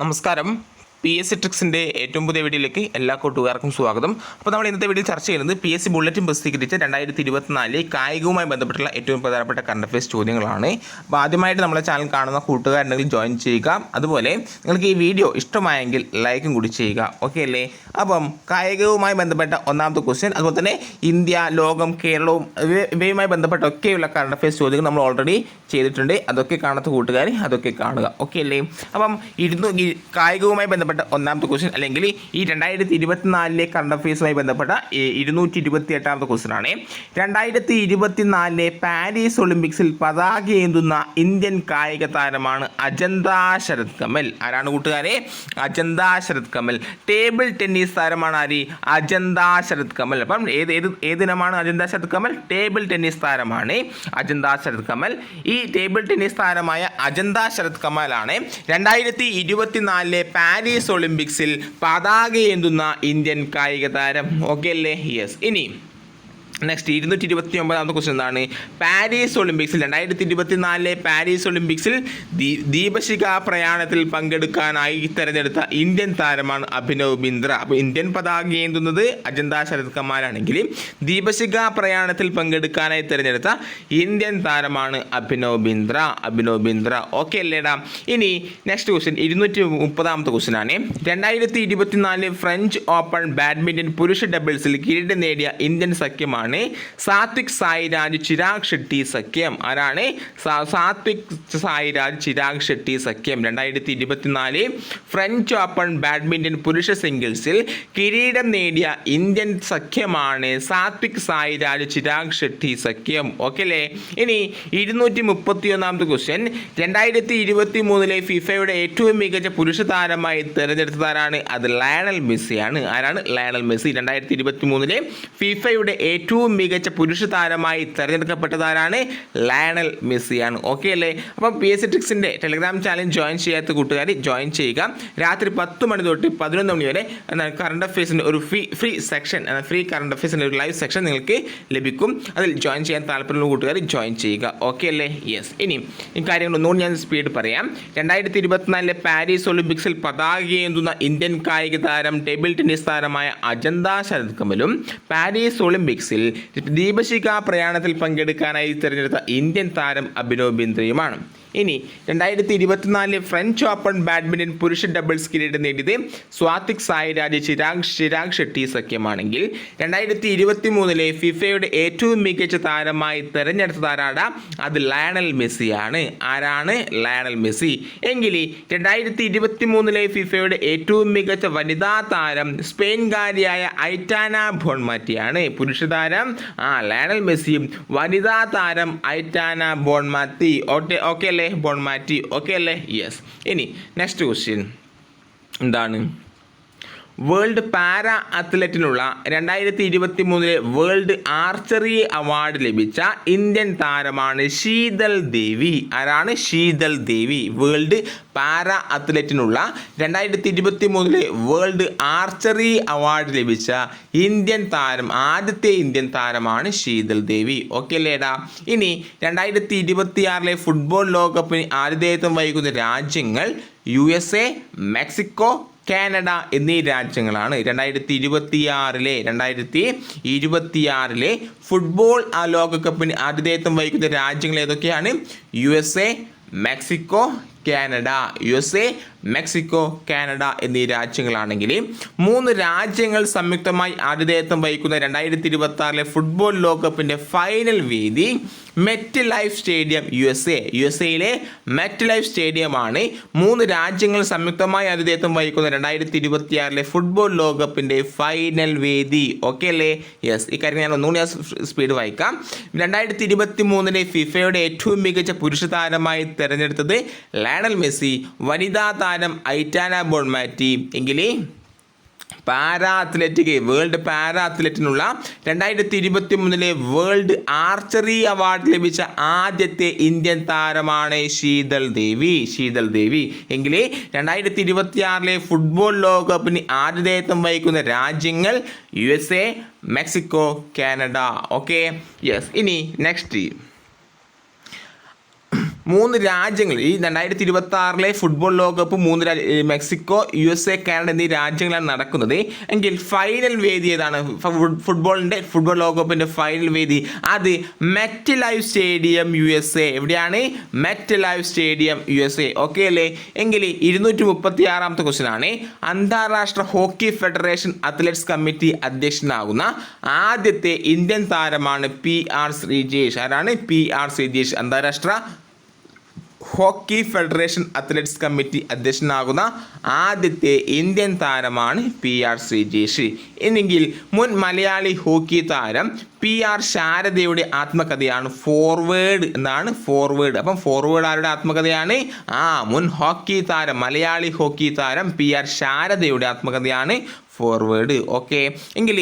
നമസ്കാരം. P S C ട്രിക്സിന്റെ ഏറ്റവും പുതിയ വീഡിയോയിലേക്ക് എല്ലാ കൂട്ടുകാർക്കും സ്വാഗതം. അപ്പോൾ നമ്മൾ ഇന്നത്തെ വീഡിയോ ചർച്ച ചെയ്യുന്നത് പി എസ് സി ബുള്ളറ്റിൻ പ്രസിദ്ധീകരിച്ച രണ്ടായിരത്തി ഇരുപത്തിനാല് കായികവുമായി ബന്ധപ്പെട്ടുള്ള ഏറ്റവും പ്രധാനപ്പെട്ട കറണ്ട് അഫയേഴ്സ് ചോദ്യങ്ങളാണ്. അപ്പോൾ ആദ്യമായിട്ട് നമ്മളെ ചാനൽ കാണുന്ന കൂട്ടുകാരുണ്ടെങ്കിൽ ജോയിൻ ചെയ്യുക. അതുപോലെ നിങ്ങൾക്ക് ഈ വീഡിയോ ഇഷ്ടമായെങ്കിൽ ലൈക്കും കൂടി ചെയ്യുക. ഓക്കെ അല്ലേ? അപ്പം കായികവുമായി ബന്ധപ്പെട്ട ഒന്നാമത്തെ ക്വസ്റ്റ്യൻ അതുപോലെ തന്നെ ഇന്ത്യ ലോകം കേരളവും ഇവ- ഇവയുമായി ബന്ധപ്പെട്ട ഒക്കെയുള്ള കറണ്ട് അഫയേഴ്സ് ചോദ്യങ്ങൾ നമ്മൾ ഓൾറെഡി ചെയ്തിട്ടുണ്ട്. അതൊക്കെ കാണാത്ത കൂട്ടുകാർ അതൊക്കെ കാണുക. ഓക്കെ അല്ലേ? അപ്പം ഇരുന്നു കായികവുമായി ബന്ധപ്പെട്ട ഒന്നാമത്തെ ക്വസ്റ്റ്യൻ അല്ലെങ്കിൽ ഈ രണ്ടായിരത്തി ഇരുപത്തിനാലിലെ കറണ്ട് അഫയേഴ്സുമായി ബന്ധപ്പെട്ട ഇരുന്നൂറ്റി ഇരുപത്തി എട്ടാമത്തെ ക്വസ്റ്റ്യൻ ആണ്. രണ്ടായിരത്തി ഇരുപത്തിനാലിലെ പാരീസ് ഒളിമ്പിക്സിൽ പതാക ഏന്തുന്ന ഇന്ത്യൻ കായിക താരമാണ് അജന്ത ശരത് കമൽ. ആരാണ് കൂട്ടുകാരെ? അജന്ത ശരത് കമൽ. ടേബിൾ ടെന്നീസ് താരമാണ് ആര്? അജന്ത ശരത് കമൽ. അപ്പം ഏത് ഏത് ഏതിനമാണ് അജന്ത ശരത് കമൽ? ടേബിൾ ടെന്നീസ് താരമാണ് അജന്ത ശരത് കമൽ. ഈ ടേബിൾ ടെന്നീസ് താരമായ അജന്ത ശരത് കമലാണ്. രണ്ടായിരത്തി ഇരുപത്തിനാലിലെ പാരീസ് ഒളിമ്പിക്സിൽ പതാകയേന്തുന്ന ഇന്ത്യൻ കായിക താരം ഓക്കെ അല്ലേ? യെസ് ഇനി നെക്സ്റ്റ് ഇരുന്നൂറ്റി ഇരുപത്തി ഒമ്പതാമത്തെ ക്വസ്റ്റ്യൻ എന്താണ്? പാരീസ് ഒളിമ്പിക്സിൽ രണ്ടായിരത്തി ഇരുപത്തി നാലിലെ പാരീസ് ഒളിമ്പിക്സിൽ ദീപശിഖ പ്രയാണത്തിൽ പങ്കെടുക്കാനായി തിരഞ്ഞെടുത്ത ഇന്ത്യൻ താരമാണ് അഭിനവ് ബിന്ദ്ര. അപ്പോൾ ഇന്ത്യൻ പതാക ഏന്തുന്നത് അജന്ത ശരത് കമാലാണെങ്കിൽ ദീപശിഖ പ്രയാണത്തിൽ പങ്കെടുക്കാനായി തിരഞ്ഞെടുത്ത ഇന്ത്യൻ താരമാണ് അഭിനവ് ബിന്ദ്ര. അഭിനവ് ബിന്ദ്ര ഓക്കെ അല്ലേടാ. ഇനി നെക്സ്റ്റ് ക്വസ്റ്റ്യൻ ഇരുന്നൂറ്റി മുപ്പതാമത്തെ ക്വസ്റ്റ്യൻ ആണ്. രണ്ടായിരത്തി ഇരുപത്തിനാല് ഫ്രഞ്ച് ഓപ്പൺ ബാഡ്മിന്റൺ പുരുഷ ഡബിൾസിൽ കിരീടം നേടിയ ഇന്ത്യൻ സഖ്യമാണ് സാത്വിക് സായിരാജ് ചിരാഗ് ഷെട്ടി സഖ്യം. ആരാണ്? സാത്വിക് സായിരാജ് ചിരാഗ് ഷെട്ടി സഖ്യം. രണ്ടായിരത്തി ഇരുപത്തിനാല് ഫ്രഞ്ച് ഓപ്പൺ ബാഡ്മിന്റൺ പുരുഷ സിംഗിൾസിൽ കിരീടം നേടിയ ഇന്ത്യൻ സഖ്യമാണ് സാത്വിക് സായിരാജ് ചിരാഗ് ഷെട്ടി സഖ്യം. ഓക്കെ അല്ലേ ഇനി ഇരുന്നൂറ്റി മുപ്പത്തി ഒന്നാമത്തെ ക്വസ്റ്റ്യൻ രണ്ടായിരത്തി ഇരുപത്തി മൂന്നിലെ ഫിഫയുടെ ഏറ്റവും മികച്ച പുരുഷ താരമായി തിരഞ്ഞെടുത്തതാരാണ് അത് ലയണൽ മെസ്സിയാണ്. ആരാണ്? Lionel Messi. രണ്ടായിരത്തി ഇരുപത്തി മൂന്നിലെ ഫിഫയുടെ ഏറ്റവും മികച്ച പുരുഷ താരമായി തിരഞ്ഞെടുക്കപ്പെട്ടതാരാണ് ലയണൽ മെസ്സിയാണ്. ഓക്കെ അല്ലേ? അപ്പം പി എസ് ട്രിക്സിന്റെ ടെലിഗ്രാം ചാനൽ ജോയിൻ ചെയ്യാത്ത കൂട്ടുകാർ ജോയിൻ ചെയ്യുക. രാത്രി പത്ത് മണി തൊട്ട് പതിനൊന്ന് മണി വരെ കറണ്ട് അഫയേഴ്സിന്റെ ഒരു free free section free current അഫയേഴ്സിന്റെ ഒരു ലൈവ് സെക്ഷൻ നിങ്ങൾക്ക് ലഭിക്കും. അതിൽ ജോയിൻ ചെയ്യാൻ താല്പര്യമുള്ള കൂട്ടുകാർ ജോയിൻ ചെയ്യുക. ഓക്കെ അല്ലേ? യെസ് ഇനി ഈ കാര്യങ്ങൾ ഒന്നുകൂടി ഞാൻ സ്പീഡ് പറയാം. രണ്ടായിരത്തി ഇരുപത്തിനാലിലെ പാരീസ് ഒളിമ്പിക്സിൽ പതാകയേന്തുന്ന ഇന്ത്യൻ കായിക താരം ടേബിൾ ടെന്നീസ് താരമായ അജന്ത ശരത് കമലും പാരീസ് ഒളിമ്പിക്സിൽ ദീപശിഖ പ്രയാണത്തിൽ പങ്കെടുക്കാനായി തിരഞ്ഞെടുത്ത ഇന്ത്യൻ താരം അഭിനവ് ബിന്ദ്രയുമാണ്. ഇനി രണ്ടായിരത്തി ഇരുപത്തിനാലിലെ ഫ്രഞ്ച് ഓപ്പൺ ബാഡ്മിന്റൺ പുരുഷ ഡബിൾസ് കിരീടം നേടിയത് സ്വാതിക് സായിരാജ് ചിരാഗ് ചിരാഗ് ഷെട്ടി സഖ്യമാണെങ്കിൽ. രണ്ടായിരത്തി ഇരുപത്തി മൂന്നിലെ ഫിഫയുടെ ഏറ്റവും മികച്ച താരമായി തെരഞ്ഞെടുത്ത തിരഞ്ഞെടുത്തതാരാട അത് ലയണൽ മെസ്സിയാണ്. ആരാണ് ലയണൽ മെസ്സി? എങ്കിൽ രണ്ടായിരത്തി ഇരുപത്തി മൂന്നിലെ ഫിഫയുടെ ഏറ്റവും മികച്ച വനിതാ താരം സ്പെയിൻകാരിയായ ഐറ്റാന ബോൺമാറ്റിയാണ്. പുരുഷ താരം ആ ലയണൽ മെസ്സിയും വനിതാ താരം ഐറ്റാന ബോൺമാറ്റി. ഓക്കെ ഓക്കെ അല്ലേ? ബോൺമാറ്റി ഓക്കെ അല്ലേ? യെസ് ഇനി നെക്സ്റ്റ് ക്വസ്റ്റ്യൻ എന്താണ്? വേൾഡ് പാര അത്ലറ്റിനുള്ള രണ്ടായിരത്തി ഇരുപത്തി മൂന്നിലെ വേൾഡ് ആർച്ചറി അവാർഡ് ലഭിച്ച ഇന്ത്യൻ താരമാണ് ശീതൽ ദേവി. ആരാണ് ശീതൽ ദേവി? വേൾഡ് പാര അത്ലറ്റിനുള്ള രണ്ടായിരത്തി ഇരുപത്തി മൂന്നിലെ വേൾഡ് ആർച്ചറി അവാർഡ് ലഭിച്ച ഇന്ത്യൻ താരം ആദ്യത്തെ ഇന്ത്യൻ താരമാണ് ശീതൽ ദേവി. ഓക്കെ അല്ലേടാ ഇനി രണ്ടായിരത്തി ഇരുപത്തിയാറിലെ ഫുട്ബോൾ ലോകകപ്പിന് ആതിഥേയത്വം വഹിക്കുന്ന രാജ്യങ്ങൾ U S A Mexico Canada എന്നീ രാജ്യങ്ങളാണ്. രണ്ടായിരത്തി ഇരുപത്തിയാറിലെ രണ്ടായിരത്തി ഇരുപത്തിയാറിലെ ഫുട്ബോൾ ആ ലോകകപ്പിന് ആതിഥേയത്വം വഹിക്കുന്ന രാജ്യങ്ങൾ ഏതൊക്കെയാണ്? U S A Mexico Canada. U S A Mexico Canada എന്നീ രാജ്യങ്ങളാണെങ്കിൽ മൂന്ന് രാജ്യങ്ങൾ സംയുക്തമായി ആതിഥേയത്വം വഹിക്കുന്ന രണ്ടായിരത്തി ഇരുപത്തി ആറിലെ ഫുട്ബോൾ ലോകകപ്പിന്റെ ഫൈനൽ വേദി MetLife stadium U S A. U S എയിലെ മെറ്റ് ലൈഫ് സ്റ്റേഡിയമാണ് മൂന്ന് രാജ്യങ്ങൾ സംയുക്തമായി ആതിഥേയത്വം വഹിക്കുന്ന രണ്ടായിരത്തി ഇരുപത്തിയാറിലെ ഫുട്ബോൾ ലോകകപ്പിന്റെ ഫൈനൽ വേദി ഓക്കെ അല്ലേ? യെസ് ഇക്കാര്യം കാര്യം ഞാൻ ഒന്നുകൂടി ഞാൻ സ്പീഡ് വായിക്കാം. രണ്ടായിരത്തി ഇരുപത്തി മൂന്നിലെ ഫിഫയുടെ ഏറ്റവും മികച്ച പുരുഷ താരമായി തിരഞ്ഞെടുത്തത് ലയണൽ മെസ്സി. വനിതാ താരം ഐറ്റാന ബോൺമാറ്റി എങ്കിൽ പാരാ അത്ലറ്റിക് വേൾഡ് പാരാ അത്ലറ്റിനുള്ള രണ്ടായിരത്തി ഇരുപത്തി മൂന്നിലെ വേൾഡ് ആർച്ചറി അവാർഡ് ലഭിച്ച ആദ്യത്തെ ഇന്ത്യൻ താരമാണ് ശീതൽ ദേവി. ശീതൽ ദേവി. എങ്കിൽ രണ്ടായിരത്തി ഇരുപത്തി ആറിലെ ഫുട്ബോൾ ലോകകപ്പിന് ആതിഥേയത്വം വഹിക്കുന്ന രാജ്യങ്ങൾ U S A Mexico Canada. Okay yes ഇനി നെക്സ്റ്റ് മൂന്ന് രാജ്യങ്ങൾ ഈ രണ്ടായിരത്തി ഇരുപത്തി ആറിലെ ഫുട്ബോൾ ലോകകപ്പ് മൂന്ന് രാജ്യ Mexico U S A Canada എന്നീ രാജ്യങ്ങളാണ് നടക്കുന്നത്. എങ്കിൽ ഫൈനൽ വേദി ഏതാണ്? ഫുട്ബോളിന്റെ ഫുട്ബോൾ ലോകകപ്പിന്റെ ഫൈനൽ വേദി അത് MetLife stadium U S A എവിടെയാണ്? MetLife stadium U S A okay അല്ലേ? എങ്കിൽ ഇരുന്നൂറ്റി മുപ്പത്തി ആറാമത്തെ ക്വസ്റ്റ്യൻ ആണ്. അന്താരാഷ്ട്ര ഹോക്കി ഫെഡറേഷൻ അത്ലറ്റ്സ് കമ്മിറ്റി അധ്യക്ഷനാകുന്ന ആദ്യത്തെ ഇന്ത്യൻ താരമാണ് പി ആർ ശ്രീജേഷ്. ആരാണ്? P R Sreejesh. അന്താരാഷ്ട്ര ഹോക്കി ഫെഡറേഷൻ അത്ലറ്റിക്സ് കമ്മിറ്റി അധ്യക്ഷനാകുന്ന ആദ്യത്തെ ഇന്ത്യൻ താരമാണ് പി ആർ ശ്രീജേഷി എന്നെങ്കിൽ മുൻ മലയാളി ഹോക്കി താരം പി ആർ ശാരദയുടെ ആത്മകഥയാണ് ഫോർവേഡ് എന്നാണ് ഫോർവേഡ് അപ്പം ഫോർവേഡ് ആരുടെ ആത്മകഥയാണ്? ആ മുൻ ഹോക്കി താരം മലയാളി ഹോക്കി താരം പി ആർ ശാരദയുടെ ആത്മകഥയാണ് ഫോർവേഡ് ഓക്കെ എങ്കിൽ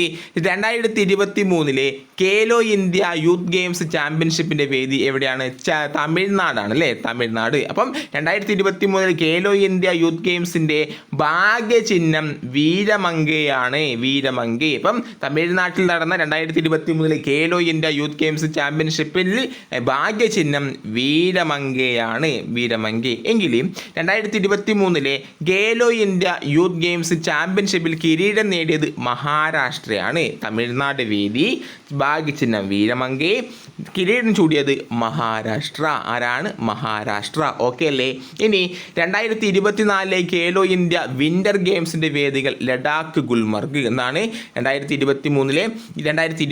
രണ്ടായിരത്തി ഇരുപത്തി മൂന്നിലെ കേലോ ഇന്ത്യ യൂത്ത് ഗെയിംസ് ചാമ്പ്യൻഷിപ്പിന്റെ വേദി എവിടെയാണ്? തമിഴ്നാടാണ് അല്ലേ തമിഴ്നാട്. അപ്പം രണ്ടായിരത്തി ഇരുപത്തി മൂന്നിൽ കേലോ ഇന്ത്യ യൂത്ത് ഗെയിംസിന്റെ ഭാഗ്യചിഹ്നം വീരമങ്കയാണ് വീരമങ്കി അപ്പം തമിഴ്നാട്ടിൽ നടന്ന രണ്ടായിരത്തി ഇരുപത്തി മൂന്നിലെ കേലോ ഇന്ത്യ യൂത്ത് ഗെയിംസ് ചാമ്പ്യൻഷിപ്പിൽ ഭാഗ്യചിഹ്നം വീരമങ്കയാണ് വീരമങ്കി എങ്കിലും രണ്ടായിരത്തി ഇരുപത്തി മൂന്നിലെ ഗേലോ ഇന്ത്യ യൂത്ത് ഗെയിംസ് ചാമ്പ്യൻഷിപ്പിൽ കിരീടം നേടിയത് മഹാരാഷ്ട്രയാണ്. തമിഴ്നാട് വേദി ഭാഗ്യചിഹ്നം വീരമങ്കി കിരീടം ചൂടിയത് മഹാരാഷ്ട്ര. ആരാണ്? മഹാരാഷ്ട്ര. ഓക്കെ അല്ലേ? ഇനി രണ്ടായിരത്തി ഇരുപത്തിനാലിലെ ഖേലോ ഇന്ത്യ വിന്റർ ഗെയിംസിന്റെ വേദികൾ ലഡാക്ക് ഗുൽമർഗ്. എന്നാണ് രണ്ടായിരത്തി ഇരുപത്തി മൂന്നിലെ രണ്ടായിരത്തി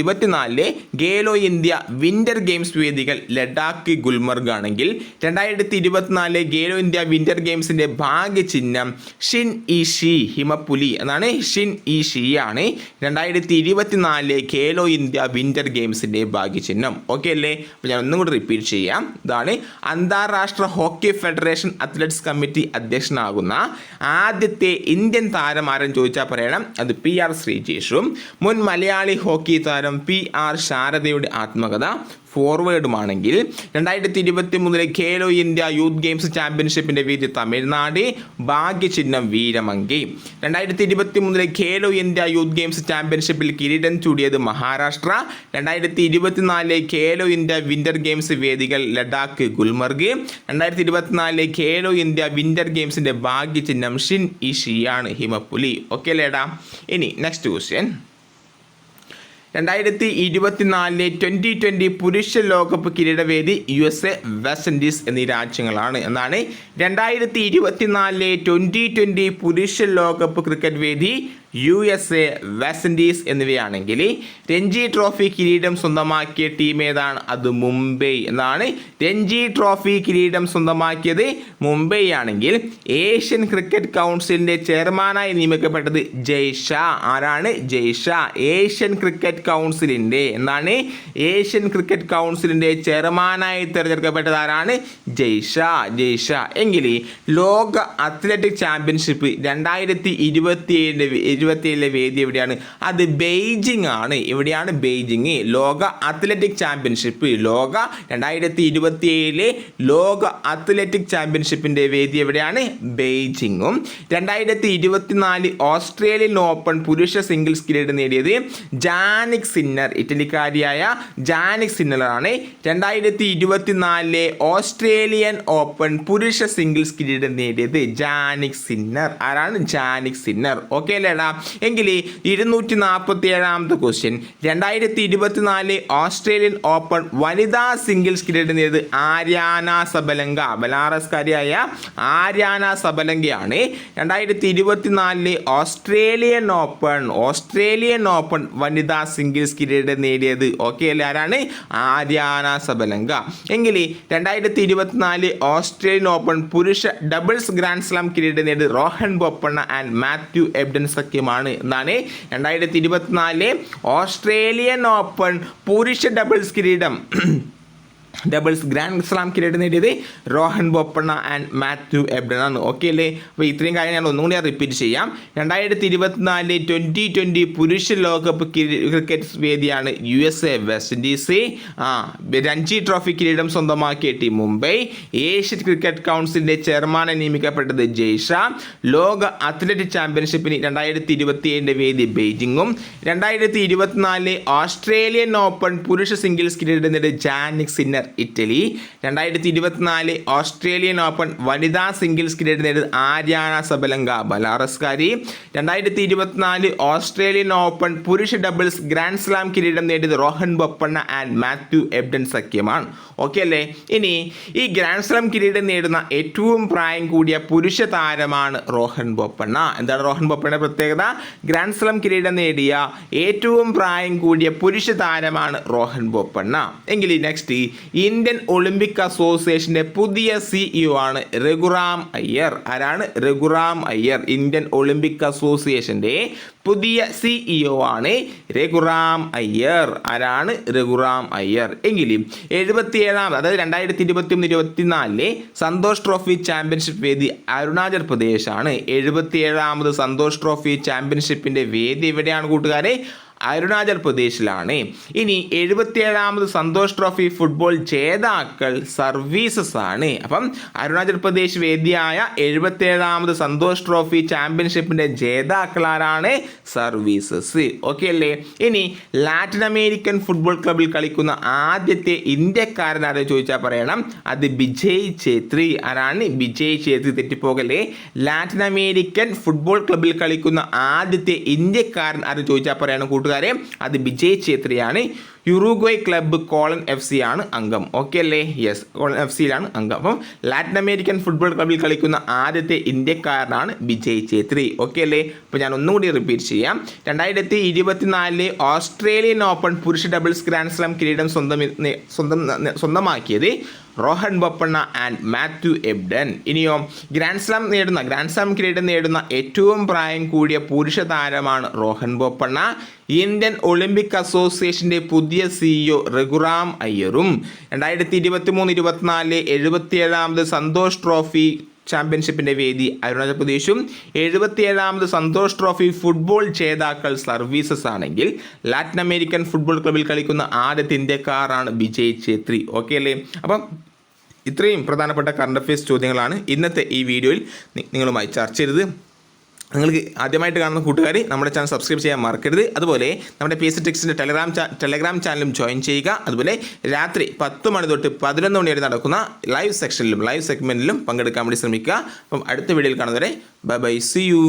ഇരുപത്തിനാലിലെ ഗേലോ ഇന്ത്യ വിന്റർ ഗെയിംസ് വേദികൾ ലഡാക്ക് ഗുൽമർഗ് ആണെങ്കിൽ രണ്ടായിരത്തി ഇരുപത്തിനാലിലെ ഖേലോ ഇന്ത്യ വിന്റർ ഗെയിംസിന്റെ ഭാഗ്യചിഹ്നം ഷിൻ ഇഷി ഹിമപുലി എന്നാണ്. ഷിൻ ഇഷി ആണ് രണ്ടായിരത്തി ഇരുപത്തിനാലിലെ ഖേലോ ഇന്ത്യ വിന്റർ ഗെയിംസിന്റെ ഭാഗ്യചിഹ്നം. ഓക്കെ അല്ലേ? അപ്പോൾ ഞാൻ ഒന്നും കൂടി റിപ്പീറ്റ് ചെയ്യാം. ഇതാണ് അന്താരാഷ്ട്ര ഹോക്കി ഫെഡറേഷൻ അത്ലറ്റ്സ് കമ്മിറ്റി അധ്യക്ഷനാകുന്ന ആദ്യത്തെ ഇന്ത്യൻ താരം ആരും ചോദിച്ചാൽ പറയണം. അത് പി ആർ ശ്രീജേഷും മുൻ മലയാളി ഹോക്കി താരം പി ആർ ശാരദയുടെ ആത്മകഥ ഫോർവേഡുമാണെങ്കിൽ രണ്ടായിരത്തി ഇരുപത്തി മൂന്നിലെ ഖേലോ ഇന്ത്യ യൂത്ത് ഗെയിംസ് ചാമ്പ്യൻഷിപ്പിന്റെ വീതി തമിഴ്നാട് ഭാഗ്യചിഹ്നം വീരമങ്കി. രണ്ടായിരത്തി ഇരുപത്തി മൂന്നിലെ ഖേലോ ഇന്ത്യ യൂത്ത് ഗെയിംസ് ചാമ്പ്യൻഷിപ്പിൽ കിരീടം ചൂടിയത് മഹാരാഷ്ട്ര. രണ്ടായിരത്തി ഇരുപത്തിനാലിലെ ഖേലോ ഇന്ത്യ വിന്റർ ഗെയിംസ് വേദികൾ ലഡാക്ക് ഗുൽമർഗ്. രണ്ടായിരത്തി ഇരുപത്തിനാലിലെ ഖേലോ ഇന്ത്യ വിന്റർ ഗെയിംസിന്റെ ഭാഗ്യചിഹ്നം ഷിൻ ഇഷിയാണ് ഹിമപുലി ഓക്കെ ലേടാ ഇനി നെക്സ്റ്റ് ക്വസ്റ്റ്യൻ രണ്ടായിരത്തി ഇരുപത്തിനാലിലെ ട്വന്റി ട്വന്റി പുരുഷ ലോകകപ്പ് കിരീടവേദി U S A West Indies എന്നീ രാജ്യങ്ങളാണ്. എന്നാണ് രണ്ടായിരത്തി ഇരുപത്തിനാലിലെ ട്വന്റി ട്വന്റി പുരുഷ ലോകകപ്പ് ക്രിക്കറ്റ് വേദി U S A West Indies എന്നിവയാണെങ്കിൽ Ranji trophy കിരീടം സ്വന്തമാക്കിയ ടീം ഏതാണ്? അത് മുംബൈ എന്നാണ്. രഞ്ജി ട്രോഫി കിരീടം സ്വന്തമാക്കിയത് മുംബൈ ആണെങ്കിൽ ഏഷ്യൻ ക്രിക്കറ്റ് കൗൺസിലിന്റെ ചെയർമാനായി നിയമിക്കപ്പെട്ടത് ജയ്ഷാ ആരാണ്? ജയ്ഷാ ഏഷ്യൻ ക്രിക്കറ്റ് കൗൺസിലിന്റെ എന്നാണ്. ഏഷ്യൻ ക്രിക്കറ്റ് കൗൺസിലിന്റെ ചെയർമാനായി തിരഞ്ഞെടുക്കപ്പെട്ടത് ആരാണ്? ജയ്ഷ ജയ്ഷ എങ്കിൽ ലോക അത്ലറ്റിക് ചാമ്പ്യൻഷിപ്പ് രണ്ടായിരത്തി ഇരുപത്തിയേഴിന്റെ ഇരുപത്തിയേഴിലെ വേദി എവിടെയാണ്? അത് ബെയ്ജിങ് ആണ്. എവിടെയാണ് ബെയ്ജിങ്? ലോക അത്ലറ്റിക് ചാമ്പ്യൻഷിപ്പ്. ലോക രണ്ടായിരത്തി ഇരുപത്തിയേഴിലെ ലോക അത്ലറ്റിക് ചാമ്പ്യൻഷിപ്പിന്റെ വേദി എവിടെയാണ്? ബെയ്ജിങ്ങും. രണ്ടായിരത്തി ഇരുപത്തിനാല് ഓസ്ട്രേലിയൻ ഓപ്പൺ പുരുഷ സിംഗിൾസ് കിരീടം നേടിയത് ജാനിക് സിന്നർ ഇറ്റലിക്കാരിയായ ജാനിക് സിന്നറാണ് രണ്ടായിരത്തി ഇരുപത്തിനാലിലെ ഓസ്ട്രേലിയൻ ഓപ്പൺ പുരുഷ സിംഗിൾസ് കിരീടം നേടിയത് ജാനിക് സിന്നർ. ആരാണ് ജാനിക് സിന്നർ? ഓക്കെ അല്ലേടാ എങ്കിൽ ഇരുന്നൂറ്റി നാൽപ്പത്തി ഏഴാമത്തെ ക്വസ്റ്റ്യൻ രണ്ടായിരത്തി ഇരുപത്തിനാല് ഓസ്ട്രേലിയൻ ഓപ്പൺ വനിതാ സിംഗിൾസ് കിരീടം നേടിയത് ആര്യാന സബലങ്ക. ബലാറസ്കാരിയായ ആര്യാന സബലങ്കയാണ്. രണ്ടായിരത്തി ഇരുപത്തിനാലിൽ ഓസ്ട്രേലിയൻ ഓപ്പൺ ഓസ്ട്രേലിയൻ ഓപ്പൺ വനിതാ സിംഗിൾസ് കിരീടം നേടിയത്. ഓക്കെ അല്ലേ? ആരാണ്? Aryna Sabalenka. എങ്കിൽ രണ്ടായിരത്തി ഇരുപത്തിനാല് ഓസ്ട്രേലിയൻ ഓപ്പൺ പുരുഷ ഡബിൾസ് ഗ്രാൻഡ് സ്ലാം കിരീടം നേടിയത് Rohan Bopanna and Matthew Ebden സഖ്യമാണ് എന്നാണ് രണ്ടായിരത്തി ഇരുപത്തിനാല് ഓസ്ട്രേലിയൻ ഓപ്പൺ പുരുഷ ഡബിൾസ് കിരീടം. ഡബിൾസ് ഗ്രാൻഡ് സ്ലാം കിരീടം നേടിയത് Rohan Bopanna and Matthew Ebden ആണ്. ഓക്കെ അല്ലേ? അപ്പോൾ ഇത്രയും കാര്യം ഞാൻ ഒന്നുകൂടി റിപ്പീറ്റ് ചെയ്യാം. രണ്ടായിരത്തി ഇരുപത്തിനാല് ട്വന്റി ട്വന്റി പുരുഷ ലോകകപ്പ് ക്രിക്കറ്റ് വേദിയാണ് U S A West Indies ആ രഞ്ജി ട്രോഫി കിരീടം സ്വന്തമാക്കിയ ടീം മുംബൈ. ഏഷ്യൻ ക്രിക്കറ്റ് കൗൺസിലിന്റെ ചെയർമാനെ നിയമിക്കപ്പെട്ടത് ജയ്ഷ. ലോക അത്ലറ്റിക് ചാമ്പ്യൻഷിപ്പിന് രണ്ടായിരത്തി ഇരുപത്തി ഏഴിന്റെ വേദി ബെയ്ജിങ്ങും. രണ്ടായിരത്തി ഇരുപത്തിനാല് ഓസ്ട്രേലിയൻ ഓപ്പൺ പുരുഷ സിംഗിൾസ് കിരീടം നേടിയ ജാനിക് സിന്നർ ഇറ്റലി. രണ്ടായിരത്തി ഇരുപത്തിനാല് ഓസ്ട്രേലിയൻ ഓപ്പൺ വനിതാ സിംഗിൾസ് കിരീടം നേടിയത് ആര്യാന സബലങ്ക ബലാറസ്കാരി. രണ്ടായിരത്തി ഇരുപത്തിനാല് ഓസ്ട്രേലിയൻ ഓപ്പൺ പുരുഷ ഡബിൾസ് ഗ്രാൻഡ് സ്ലാം കിരീടം നേടിയത് Rohan Bopanna and Matthew Ebden സഖ്യമാണ്. Okay അല്ലേ? ഇനി ഈ ഗ്രാൻഡ് സ്ലാം കിരീടം നേടുന്ന ഏറ്റവും പ്രായം കൂടിയ പുരുഷ താരമാണ് റോഹൻ ബൊപ്പണ്ണ. എന്താണ് റോഹൻ ബൊപ്പണ്ണയുടെ പ്രത്യേകത? ഗ്രാൻഡ് സ്ലാം കിരീടം നേടിയ ഏറ്റവും പ്രായം കൂടിയ പുരുഷ താരമാണ് റോഹൻ ബൊപ്പണ്ണ. എങ്കിൽ നെക്സ്റ്റ് ഇന്ത്യൻ ഒളിമ്പിക് അസോസിയേഷന്റെ പുതിയ സിഇഒ ആണ് രഘുറാം അയ്യർ. ആരാണ്? രഘുറാം അയ്യർ ഇന്ത്യൻ ഒളിമ്പിക് അസോസിയേഷന്റെ പുതിയ സിഇഒ ആണ് രഘുറാം അയ്യർ. ആരാണ്? രഘുറാം അയ്യർ. എങ്കിലും എഴുപത്തിയേഴാം അതായത് രണ്ടായിരത്തി ഇരുപത്തി മൂന്ന് ഇരുപത്തിനാലിലെ സന്തോഷ് ട്രോഫി ചാമ്പ്യൻഷിപ്പ് വേദി അരുണാചൽ പ്രദേശാണ്. എഴുപത്തിയേഴാമത് സന്തോഷ് ട്രോഫി ചാമ്പ്യൻഷിപ്പിന്റെ വേദി എവിടെയാണ് കൂട്ടുകാരെ? അരുണാചൽ പ്രദേശിലാണ്. ഇനി എഴുപത്തിയേഴാമത് സന്തോഷ് ട്രോഫി ഫുട്ബോൾ ജേതാക്കൾ സർവീസസ് ആണ്. അപ്പം അരുണാചൽ പ്രദേശ് വേദിയായ എഴുപത്തിയേഴാമത് സന്തോഷ് ട്രോഫി ചാമ്പ്യൻഷിപ്പിന്റെ ജേതാക്കൾ ആരാണ്? സർവീസസ്. ഓക്കെ അല്ലേ? ഇനി ലാറ്റിൻ അമേരിക്കൻ ഫുട്ബോൾ ക്ലബിൽ കളിക്കുന്ന ആദ്യത്തെ ഇന്ത്യക്കാരൻ ആരെന്ന് ചോദിച്ചാൽ പറയണം? അത് ബിജയ് ഛേത്രി. ആരാണ്? ബിജയ് ഛേത്രി. തെറ്റിപ്പോകല്ലേ? ലാറ്റിൻ അമേരിക്കൻ ഫുട്ബോൾ ക്ലബിൽ കളിക്കുന്ന ആദ്യത്തെ ഇന്ത്യക്കാരൻ ആരെന്ന് ചോദിച്ചാൽ പറയണം കൂട്ടുകാരെ അത് Bijay ഛേത്രിയാണ് Uruguay club Colon F C ആണ് അംഗം. ഓക്കെ അല്ലേ? യെസ് കോളൻ എഫ് സിയിലാണ് അംഗം. അപ്പം ലാറ്റിൻ അമേരിക്കൻ ഫുട്ബോൾ ക്ലബ്ബിൽ കളിക്കുന്ന ആദ്യത്തെ ഇന്ത്യക്കാരനാണ് വിജയ് ഛേത്രി. ഓക്കെ അല്ലേ? അപ്പോൾ ഞാൻ ഒന്നുകൂടി റിപ്പീറ്റ് ചെയ്യാം. രണ്ടായിരത്തി ഇരുപത്തിനാലിലെ ഓസ്ട്രേലിയൻ ഓപ്പൺ പുരുഷ ഡബിൾസ് ഗ്രാൻഡ് സ്ലാം കിരീടം സ്വന്തം സ്വന്തം സ്വന്തമാക്കിയത് Rohan Bopanna and Matthew Ebden. ഇനിയോ ഗ്രാൻഡ് സ്ലാം നേടുന്ന ഗ്രാൻഡ് സ്ലാം കിരീടം നേടുന്ന ഏറ്റവും പ്രായം കൂടിയ പുരുഷ താരമാണ് റോഹൻ ബൊപ്പണ്ണ. ഇന്ത്യൻ ഒളിമ്പിക് അസോസിയേഷന്റെ പുതിയ സിഇഒ രഘുറാം അയ്യറും രണ്ടായിരത്തി ഇരുപത്തി മൂന്ന് ഇരുപത്തിനാല് എഴുപത്തിയേഴാമത് സന്തോഷ് ട്രോഫി ചാമ്പ്യൻഷിപ്പിന്റെ വേദി അരുണാചൽ പ്രദേശും. എഴുപത്തിയേഴാമത് സന്തോഷ് ട്രോഫി ഫുട്ബോൾ ജേതാക്കൾ സർവീസസ് ആണെങ്കിൽ ലാറ്റിൻ അമേരിക്കൻ ഫുട്ബോൾ ക്ലബിൽ കളിക്കുന്ന ആദ്യത്തെ ഇന്ത്യക്കാരാണ് വിജയ് ഛേത്രി. ഓക്കെ അല്ലേ? അപ്പം ഇത്രയും പ്രധാനപ്പെട്ട കറണ്ട് അഫയേഴ്സ് ചോദ്യങ്ങളാണ് ഇന്നത്തെ ഈ വീഡിയോയിൽ നിങ്ങളുമായി ചർച്ച ചെയ്തത്. നിങ്ങൾക്ക് ആദ്യമായിട്ട് കാണുന്ന കൂട്ടുകാർ നമ്മുടെ ചാനൽ സബ്സ്ക്രൈബ് ചെയ്യാൻ മറക്കരുത്. അതുപോലെ നമ്മുടെ പി എസ് ടെക്സിന്റെ ടെലഗ്രാം ടെലഗ്രാം ചാനലും ജോയിൻ ചെയ്യുക. അതുപോലെ രാത്രി പത്ത് മണി തൊട്ട് പതിനൊന്ന് മണി വരെ നടക്കുന്ന ലൈവ് സെക്ഷനിലും ലൈവ് സെഗ്മെന്റിലും പങ്കെടുക്കാൻ വേണ്ടി ശ്രമിക്കുക. അപ്പം അടുത്ത വീഡിയോയിൽ കാണുന്നവരെ ബൈ ബൈ സി യു